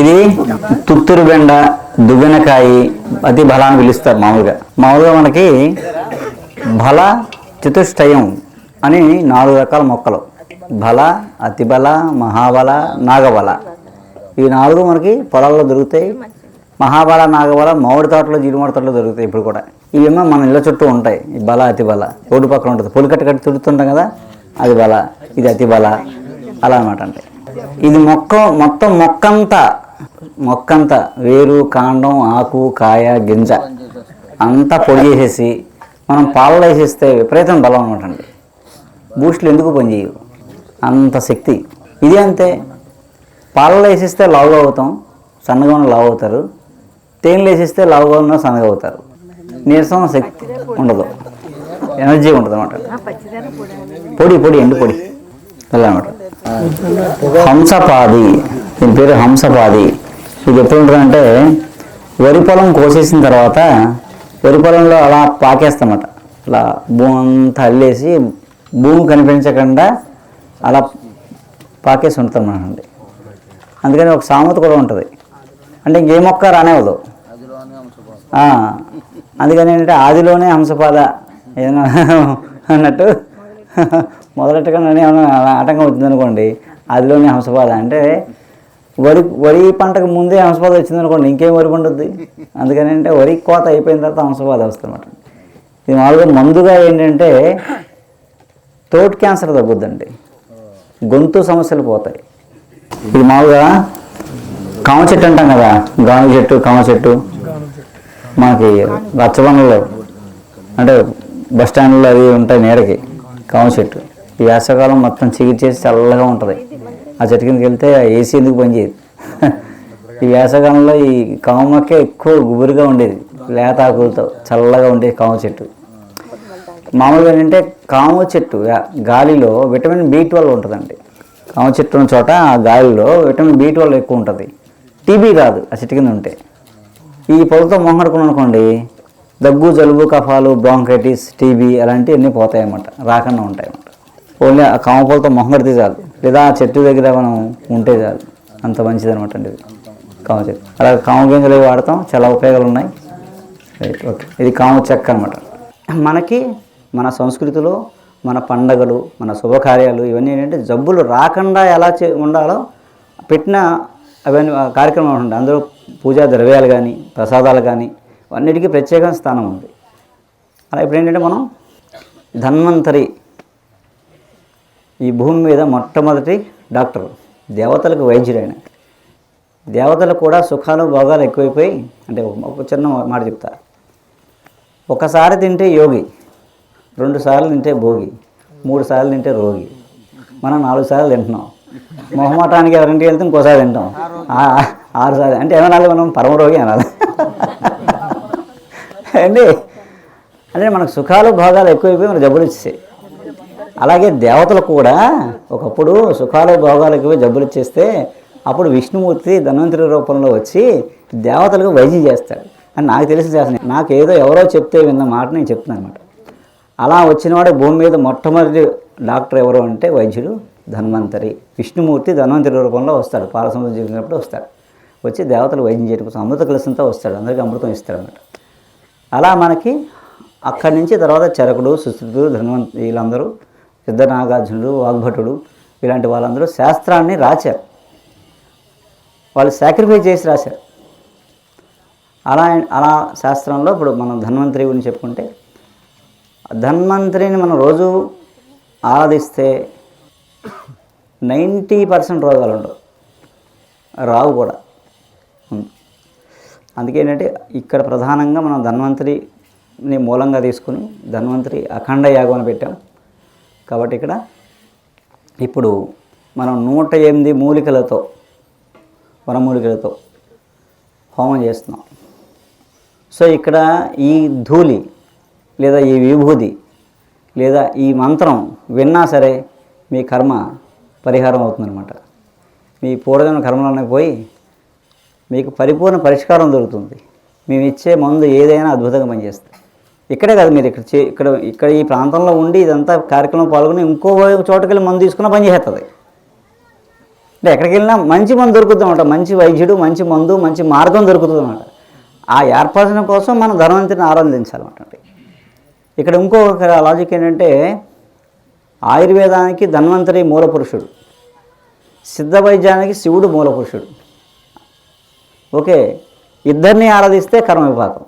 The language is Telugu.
ఇది తుత్తూరు బెండ దువ్వెనకాయి అతి బలాన్ని పిలుస్తారు మామూలుగా. మామూలుగా మనకి బల చతుష్టయం అని నాలుగు రకాల మొక్కలు. బల అతిబల మహాబల నాగబల. ఈ నాలుగు మనకి పొలాల్లో దొరుకుతాయి. మహాబల నాగబల మామిడి తోటలో జీడిమాడి తోటలో దొరుకుతాయి ఇప్పుడు కూడా. ఇవేమో మన ఇళ్ళ చుట్టూ ఉంటాయి. ఈ బల అతిబల. రోడ్డు పక్కన ఉంటుంది. పొలికట్టు కట్టి తిరుగుతుంటాం కదా అది బల ఇది అతి బల అలా అనమాట అంటే. ఇది మొక్క మొత్తం మొక్కంతా మొక్కంతా వేరు కాండం ఆకు కాయ గింజ అంతా పొడి చేసేసి మనం పాలలో వేసేస్తే విపరీతం బలం అనమాట అండి. బూస్ట్లు ఎందుకు పనిచేయవు? అంత శక్తి. ఇది అంతే. పాలలో వేసిస్తే లావుగా అవుతాం సన్నగా ఉన్న లావు అవుతారు. తేనెలు వేసిస్తే లావుగా ఉన్న సన్నగా అవుతారు. నీరసం శక్తి ఉండదు. ఎనర్జీ ఉండదు అనమాట పొడి పొడి ఎండు పొడి. వెళ్ళమాట అనమాట హంసపాది దీని పేరు హంసపాది. ఇది ఎప్పుడు ఉంటుందంటే వరి పొలం కోసేసిన తర్వాత వరి పొలంలో అలా పాకేస్తామట. అలా భూమి అంతా అల్లేసి భూమి కనిపించకుండా అలా పాకేసి ఉంటామనండి అందుకని ఒక సామెత కూడా ఉంటుంది. అంటే ఇంకే మొక్క రానేవదు అందుకని ఏంటంటే ఆదిలోనే హంసపాద ఏదైనా అన్నట్టు మొదలెట్టగా ఏమైనా ఆటంకం వచ్చిందనుకోండి ఆదిలోనే హంసపాద అంటే వరి వరి పంటకు ముందే హంసపాద వచ్చింది అనుకోండి ఇంకేం వరి పండుద్ది? అందుకని అంటే వరి కోత అయిపోయిన తర్వాత హంసపాద వస్తుందన్నమాట ఇది మామూలుగా మందుగా ఏంటంటే థ్రోట్ క్యాన్సర్ తగ్గుద్దండి. గొంతు సమస్యలు పోతాయి. ఇది మామూలుగా కామ చెట్టు అంటాం కదా గాను చెట్టు కామ చెట్టు. మనకి రచ్చబండలో అంటే బస్ స్టాండ్లో అవి ఉంటాయి నీడకి కామ చెట్టు. ఈ వేసవకాలం మొత్తం చిగిర్చేసి చల్లగా ఉంటుంది. ఆ చెట్టు కిందకి వెళ్తే ఏసీ ఎందుకు పనిచేయదు ఈ వేసవకాలంలో ఈ కామకే ఎక్కువ గుబురుగా ఉండేది లేత ఆకులతో చల్లగా ఉండేది కామ చెట్టు. మామూలుగా ఏంటంటే కామ చెట్టు యా- గాలిలో విటమిన్ బి ట్వెల్వ్ ఉంటుందండి. కామ చెట్టు ఉన్న చోట ఆ గాలిలో విటమిన్ బి ట్వెల్వ్ ఎక్కువ ఉంటుంది. టీబీ రాదు ఆ చెట్టు కింద ఉంటే. ఈ పొలతో మొహడుకున్నాం అనుకోండి దగ్గు జలుబు కఫాలు బ్రాంకైటిస్ టీబీ అలాంటివి అన్నీ పోతాయన్నమాట రాకుండా ఉంటాయన్నమాట. ఓన్లీ ఆ కామ పొలతో మొహగడితే చాలు. లేదా ఆ చెట్టు దగ్గర మనం ఉంటే చాలు. అంత మంచిది అనమాట అండి ఇది. కామ చెట్టు. అలా కామ గింజలు అవి వాడతాం? చాలా ఉపయోగాలు ఉన్నాయి రైట్ ఓకే ఇది కామ చెక్క అనమాట. మనకి మన సంస్కృతిలో మన పండగలు మన శుభకార్యాలు ఇవన్నీ ఏంటంటే జబ్బులు రాకుండా ఎలా చే ఉండాలో పెట్టిన అవన్నీ కార్యక్రమం ఉంటుంది. ఉంటాయి అందులో పూజా ద్రవ్యాలు కానీ ప్రసాదాలు కానీ అన్నిటికీ ప్రత్యేక స్థానం ఉంది. అలా ఇప్పుడు ఏంటంటే మనం ధన్వంతరి ఈ భూమి మీద మొట్టమొదటి డాక్టర్ దేవతలకు వైద్యుడైన. దేవతలు దేవతలకు కూడా సుఖాలు భోగాలు ఎక్కువైపోయి అంటే ఒక- చిన్న మాట చెప్తా. ఒకసారి తింటే యోగి రెండు సార్లు తింటే భోగి మూడు సార్లు తింటే రోగి. మనం నాలుగు సార్లు తింటున్నాం. మొహమాటానికి ఎవరింటికి వెళ్తే ఇంకోసారి తింటాం. ఆరు సార్లు. అంటే ఏమనాలి మనం? పరమ రోగి అనాలి. అండి? అంటే మనకు సుఖాలు భోగాలు ఎక్కువైపోయి మన జబ్బులు ఇచ్చేసాయి అలాగే దేవతలు కూడా ఒకప్పుడు సుఖాలు భోగాలకి జబ్బులు ఇచ్చేస్తే అప్పుడు విష్ణుమూర్తి ధన్వంతరి రూపంలో వచ్చి దేవతలకు వైద్యం చేస్తాడు. అని నాకు తెలిసి చేస్తాను నాకు ఏదో ఎవరో చెప్తే విన్న మాట నేను చెప్తున్నాను అనమాట అలా వచ్చినవాడు భూమి మీద మొట్టమొదటి డాక్టర్ ఎవరు అంటే వైద్యుడు ధన్వంతరి. విష్ణుమూర్తి ధన్వంతరి రూపంలో వస్తాడు. పాలసముద్రం జరిగినప్పుడు వస్తాడు. వచ్చి దేవతలు వైద్యం చేయడం కోసం అమృత కలసంతో వస్తాడు. అందరికీ అమృతం ఇస్తాడనమాట అలా మనకి అక్కడి నుంచి తర్వాత చరకుడు సుశ్రుతుడు ధన్వంత్ వీళ్ళందరూ సిద్ధనాగార్జునుడు వాగ్భటుడు ఇలాంటి వాళ్ళందరూ శాస్త్రాన్ని రాశారు. వాళ్ళు సాక్రిఫైస్ చేసి రాశారు. అలా అలా శాస్త్రంలో ఇప్పుడు మనం ధన్వంతరి గురించి చెప్పుకుంటే ధన్వంతరిని మనం రోజు ఆరాధిస్తే నైంటీ పర్సెంట్ రోగాలు ఉండవు. రావు కూడా. అందుకేంటంటే అందుకే ఏంటంటే ఇక్కడ ప్రధానంగా మనం ధన్వంతరిని మూలంగా తీసుకుని ధన్వంతరి అఖండ యాగం అని పెట్టాం. కాబట్టి ఇక్కడ ఇప్పుడు మనం నూట ఎనిమిది మూలికలతో వనమూలికలతో హోమం చేస్తున్నాం. సో ఇక్కడ ఈ ధూళి లేదా ఈ విభూది లేదా ఈ మంత్రం విన్నా సరే మీ కర్మ పరిహారం అవుతుందన్నమాట. మీ పూర్వజన్మ కర్మలోనే పోయి మీకు పరిపూర్ణ పరిష్కారం దొరుకుతుంది. మేము ఇచ్చే మందు ఏదైనా అద్భుతంగా పనిచేస్తాయి ఇక్కడే కాదు మీరు ఇక్కడ ఇక్కడ ఇక్కడ ఈ ప్రాంతంలో ఉండి ఇదంతా కార్యక్రమం పాల్గొని ఇంకో చోటుకెళ్ళి మందు తీసుకున్న పని చేస్తుంది అంటే ఎక్కడికి వెళ్ళినా మంచి మందు దొరుకుతుంది అనమాట మంచి వైద్యుడు మంచి మందు మంచి మార్గం దొరుకుతుంది అనమాట ఆ ఏర్పరచడం కోసం మనం ధనవంతుని ఆరాధించాలన్నమాట. ఇక్కడ ఇంకొక లాజిక్ ఏంటంటే ఆయుర్వేదానికి ధన్వంతరి మూల పురుషుడు సిద్ధ వైద్యానికి శివుడు మూల పురుషుడు ఓకే. ఇద్దరిని ఆరాధిస్తే కర్మ విభాగం.